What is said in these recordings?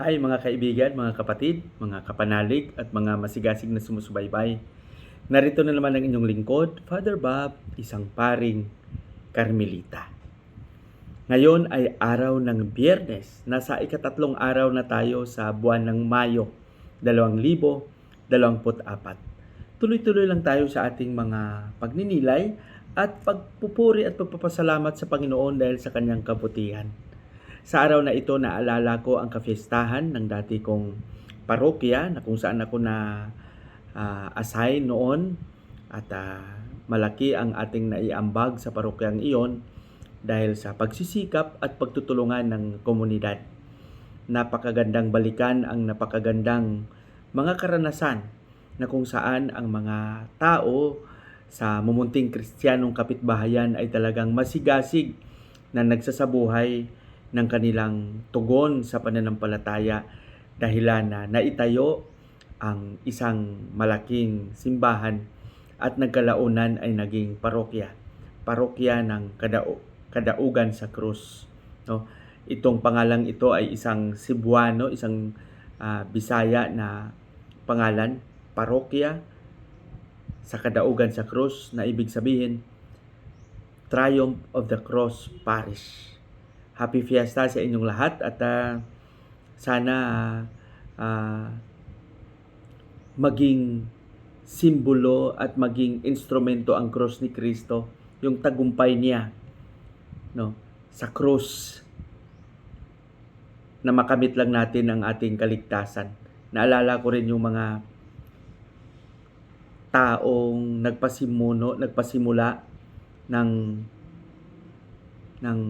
Hi mga kaibigan, mga kapatid, mga kapanalig at mga masigasig na sumusubaybay. Narito na naman ang inyong lingkod, Father Bob, isang paring Carmelita. Ngayon ay araw ng biyernes. Nasa ikatatlong araw na tayo sa buwan ng Mayo, 2024. Tuloy-tuloy lang tayo sa ating mga pagninilay at pagpupuri at pagpapasalamat sa Panginoon dahil sa kanyang kabutihan. Sa araw na ito, naalala ko ang kafiestahan ng dati kong parokya na kung saan ako na ah, assign noon at ah, malaki ang ating naiambag sa parokyang iyon dahil sa pagsisikap at pagtutulungan ng komunidad. Napakagandang balikan ang napakagandang mga karanasan na kung saan ang mga tao sa mumunting kristyanong kapitbahayan ay talagang masigasig na nagsasabuhay ng kanilang tugon sa pananampalataya dahilan na naitayo ang isang malaking simbahan at nagkalaunan ay naging parokya. Parokya ng Kadao, Kadaugan sa Cruz. No? Itong pangalang ito ay isang Cebuano, isang ah, Bisaya na pangalan, parokya sa Kadaugan sa Cruz na ibig sabihin Triumph of the Cross Parish. Happy Fiesta sa inyong lahat at ah, sana ah, maging simbolo at maging instrumento ang cross ni Kristo, yung tagumpay niya no sa cross na makamit lang natin ang ating kaligtasan. Naalala ko rin yung mga taong nagpasimuno, nagpasimula ng ng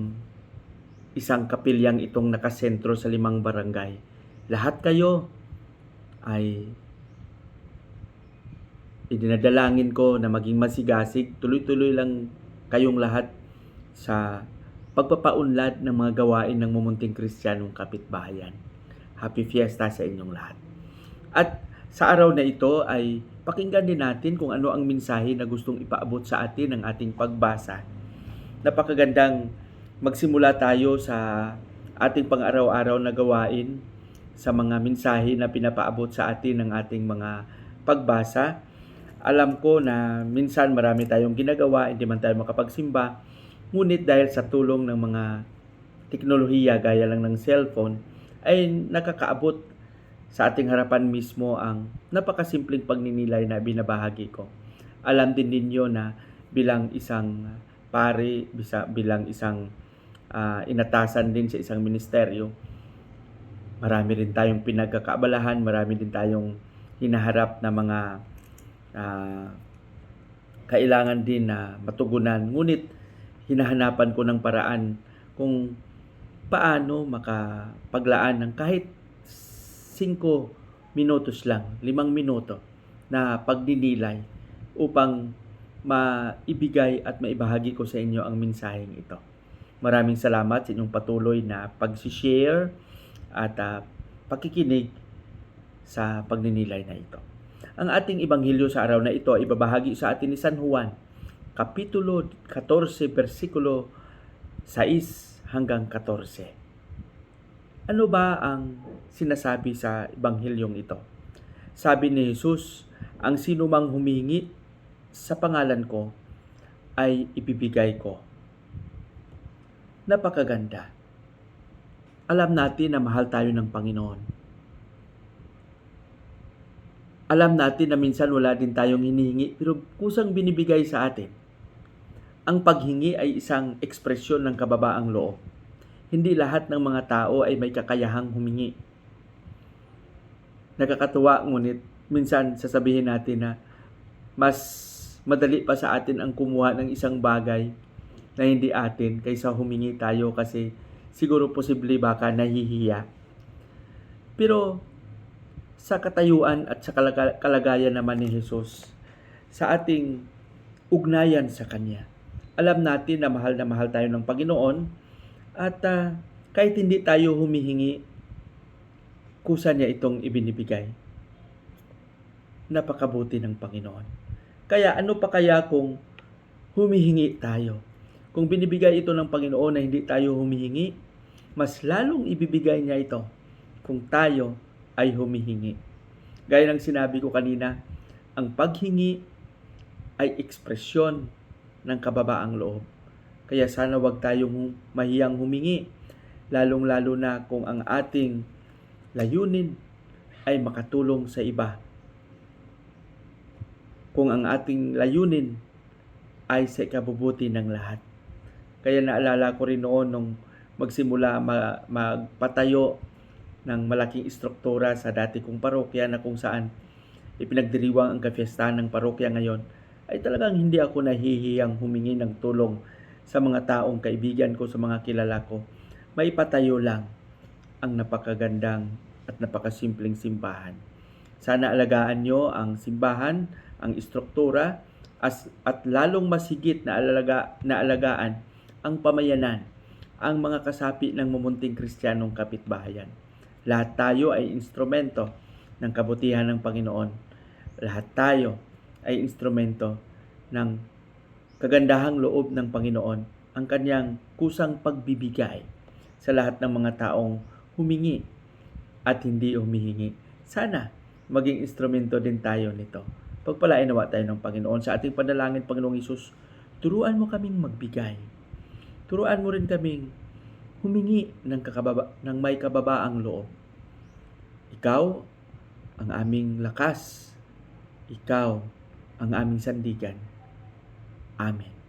isang kapilyang itong nakasentro sa limang barangay. Lahat kayo ay idinadalangin ko na maging masigasig, tuloy-tuloy lang kayong lahat sa pagpapaunlad ng mga gawain ng mumunting kristyanong kapitbahayan. Happy Fiesta sa inyong lahat. At sa araw na ito ay pakinggan din natin kung ano ang mensahe na gustong ipaabot sa atin ng ating pagbasa. Napakagandang magsimula tayo sa ating pang-araw-araw na gawain sa mga mensahe na pinapaabot sa atin ng ating mga pagbasa. Alam ko na minsan marami tayong ginagawa, hindi man tayo makapagsimba, ngunit dahil sa tulong ng mga teknolohiya gaya lang ng cellphone, ay nakakaabot sa ating harapan mismo ang napakasimpleng pagninilay na binabahagi ko. Alam din ninyo na bilang isang pare, bilang isang ah, inatasan din sa isang ministeryo, marami rin tayong pinagkakaabalahan, marami din tayong hinaharap na mga ah, kailangan din na matugunan. Ngunit hinahanapan ko ng paraan kung paano makapaglaan ng kahit 5 minutos lang, 5 minuto na pagdinilay upang maibigay at maibahagi ko sa inyo ang mensaheng ito. Maraming salamat sa inyong patuloy na pag-share at ah, pakikinig sa pagninilay na ito. Ang ating ibanghilyo sa araw na ito ay ibabahagi sa atin ni San Juan, Kapitulo 14, versikulo 6 hanggang 14. Ano ba ang sinasabi sa ebanghilyong ito? Sabi ni Jesus, ang sinumang humingi sa pangalan ko ay ibibigay ko. Napakaganda. Alam natin na mahal tayo ng Panginoon. Alam natin na minsan wala din tayong hinihingi pero kusang binibigay sa atin. Ang paghingi ay isang ekspresyon ng kababaang loob. Hindi lahat ng mga tao ay may kakayahang humingi. Nakakatuwa ngunit minsan sasabihin natin na mas madali pa sa atin ang kumuha ng isang bagay na hindi atin kaysa humingi tayo kasi siguro posible baka nahihiya. Pero sa katayuan at sa kalaga- kalagayan naman ni Jesus, sa ating ugnayan sa Kanya, alam natin na mahal na mahal tayo ng Panginoon at ah, kahit hindi tayo humihingi, kusa niya itong ibinibigay. Napakabuti ng Panginoon. Kaya ano pa kaya kung humihingi tayo? Kung binibigay ito ng Panginoon na hindi tayo humihingi, mas lalong ibibigay niya ito kung tayo ay humihingi. Gaya ng sinabi ko kanina, ang paghingi ay ekspresyon ng kababaang loob. Kaya sana wag tayong mahiyang humingi, lalong-lalo na kung ang ating layunin ay makatulong sa iba. Kung ang ating layunin ay sa ikabubuti ng lahat. Kaya naalala ko rin noon nung magsimula ma- magpatayo ng malaking istruktura sa dati kong parokya na kung saan ipinagdiriwang ang kafiestahan ng parokya ngayon ay talagang hindi ako nahihiyang humingi ng tulong sa mga taong kaibigan ko, sa mga kilala ko. May patayo lang ang napakagandang at napakasimpleng simbahan. Sana alagaan nyo ang simbahan, ang istruktura, as, at lalong masigit na, alaga, na alagaan ang pamayanan, ang mga kasapi ng mumunting kristyanong kapitbahayan. Lahat tayo ay instrumento ng kabutihan ng Panginoon. Lahat tayo ay instrumento ng kagandahang loob ng Panginoon, ang kanyang kusang pagbibigay sa lahat ng mga taong humingi at hindi humihingi. Sana maging instrumento din tayo nito. Pagpalain nawa tayo ng Panginoon sa ating panalangin, Panginoong Isus, turuan mo kaming magbigay. Turuan mo rin kaming humingi ng, kakababa, ng may kababaang loob. Ikaw ang aming lakas. Ikaw ang aming sandigan. Amen.